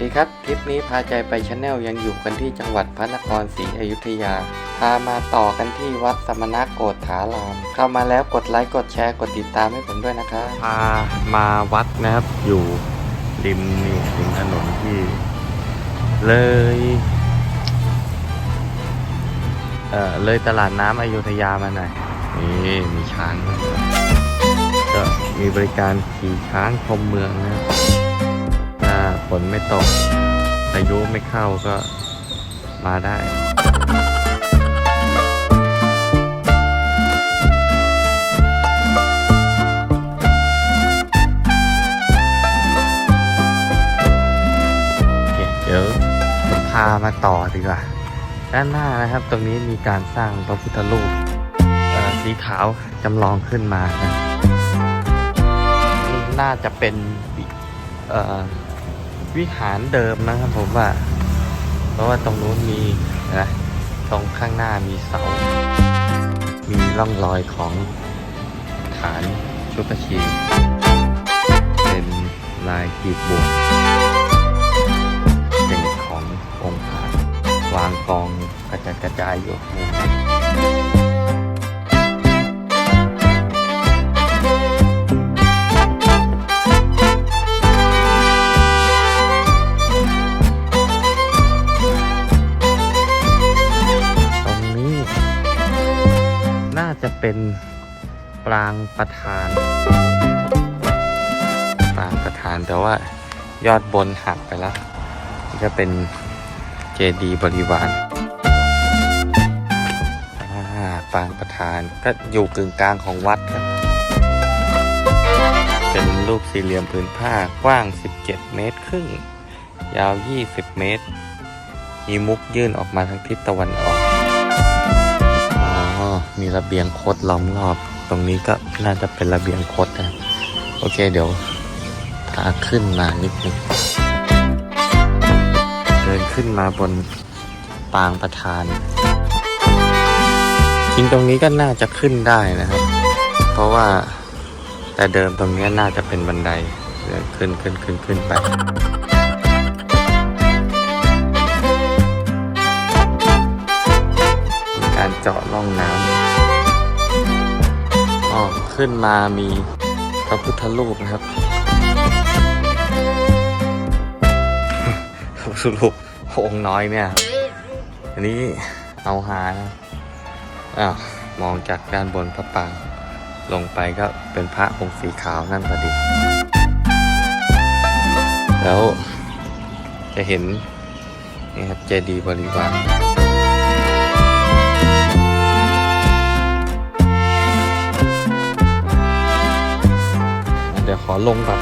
ดีครับ คลิปนี้พาใจไปชาแนลยังอยู่กันที่จังหวัดพระนครศรีอยุธยา พามาต่อกันที่วัดสมณโกฏฐาราม เข้ามาแล้วกดไลค์กดแชร์กดติดตามให้ผมด้วยนะครับพามาวัดนะครับอยู่ริมนี่ริมถนนที่เลยเอ่อเลยตลาดน้ำอยุธยามาหน่อยนี่มีช้างก็มีบริการขี่ช้างชมเมืองนะครับ ฝนไม่ตกพายุไม่เข้าก็มาได้โอเคเดี๋ยวพามาต่อดีกว่า ด้านหน้านะครับตรงนี้มีการสร้างพระพุทธรูปสีขาวจำลองขึ้นมานะน่าจะเป็น วิหารเดิมนะครับผมว่า เพราะว่าตรงนู้นมีนะตรงข้างหน้ามีเสา มีร่องรอยของฐานชุกชีเป็นลายกีบบวกเป็นขององค์พระวางกองกระจัดกระจายอยู่มุม จะเป็นปรางประธาน ปรางประธานแต่ว่ายอดบนหักไปแล้วนี่ก็เป็นเจดีย์บริวารอาปรางประธานก็อยู่กึ่งกลางของวัดครับ เป็นรูปสี่เหลี่ยมผืนผ้ากว้าง 17 เมตรครึ่ง ยาว 20 เมตร มีมุกยื่นออกมาทางทิศตะวันออก มีระเบียงคดล้อมรอบ ตรงนี้ก็น่าจะเป็นระเบียงคดนะ โอเคเดี๋ยวพาขึ้นมานิดนึงเดินขึ้นมาบนปางประธานจริงตรงนี้ก็น่าจะขึ้นได้นะครับ เพราะว่าแต่เดิมตรงนี้น่าจะเป็นบันไดเดินขึ้นขึ้นขึ้นขึ้นไป ขึ้นมามีพระพุทธรูปนะครับพระพุทธรูปองค์น้อยเนี่ย อันนี้เอาหานะอ้าวมองจากด้านบนพระปรางลงไปก็เป็นพระองค์สีขาวนั่นพอดี แล้วจะเห็นนี่ครับเจดีย์บริวาร ดี๋ยวขอลงก่อน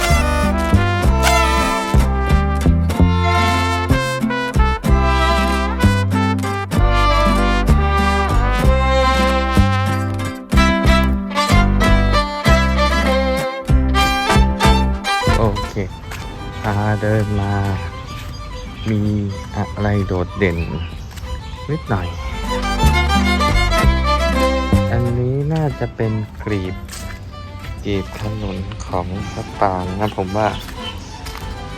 โอเคพาเดินมา มีอะไรโดดเด่น นิดหน่อย อันนี้น่าจะเป็นกรีบ กีบถนนของพระปรางนะผมว่า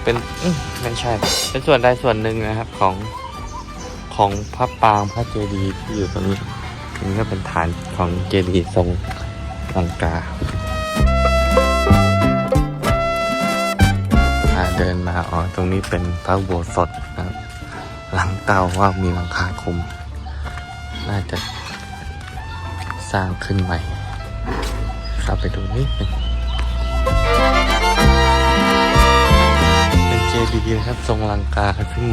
เป็นไม่ใช่ เป็นส่วนใดส่วนหนึ่งนะครับของของพระปรางพระเจดีย์ที่อยู่ตรงนี้นี่ก็เป็นฐานของเจดีย์ทรงลังกาเดินมาอ๋อตรงนี้เป็นพระโบสถ์นะครับหลังเตาว่ามีหลังคาคลุม น่าจะสร้างขึ้นใหม่ เข้าไปดูนิดนึงเป็นเจดีย์นะครับทรงลังกาซึ่ง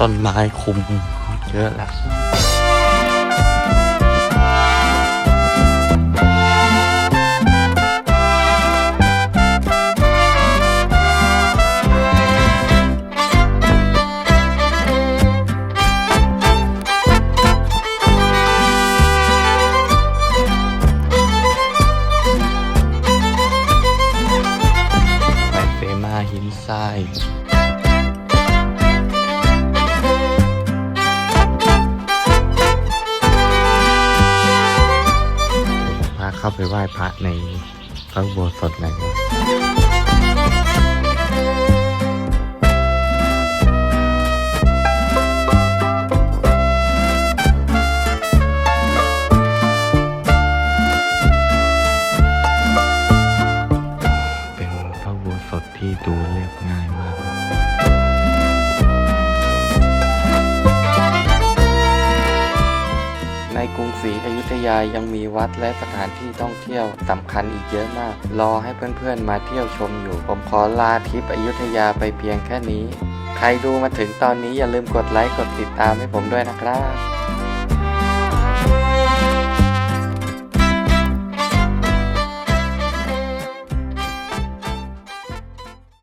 ต้นไม้คุมเยอะแล้วาไปไหว้พระในพระอุโบสถเลนเป็นพระอุโบสถที่ดูเรียบง่ายมาก รุงศรีอยุธยายังมีวัดและสถานที่ท่องเที่ยวสำคัญอีกเยอะมาก รอให้เพื่อนๆมาเที่ยวชมอยู่ ผมขอลาทริปอยุธยาไปเพียงแค่นี้ ใครดูมาถึงตอนนี้อย่าลืมกดไลค์กดติดตามให้ผมด้วยนะครับ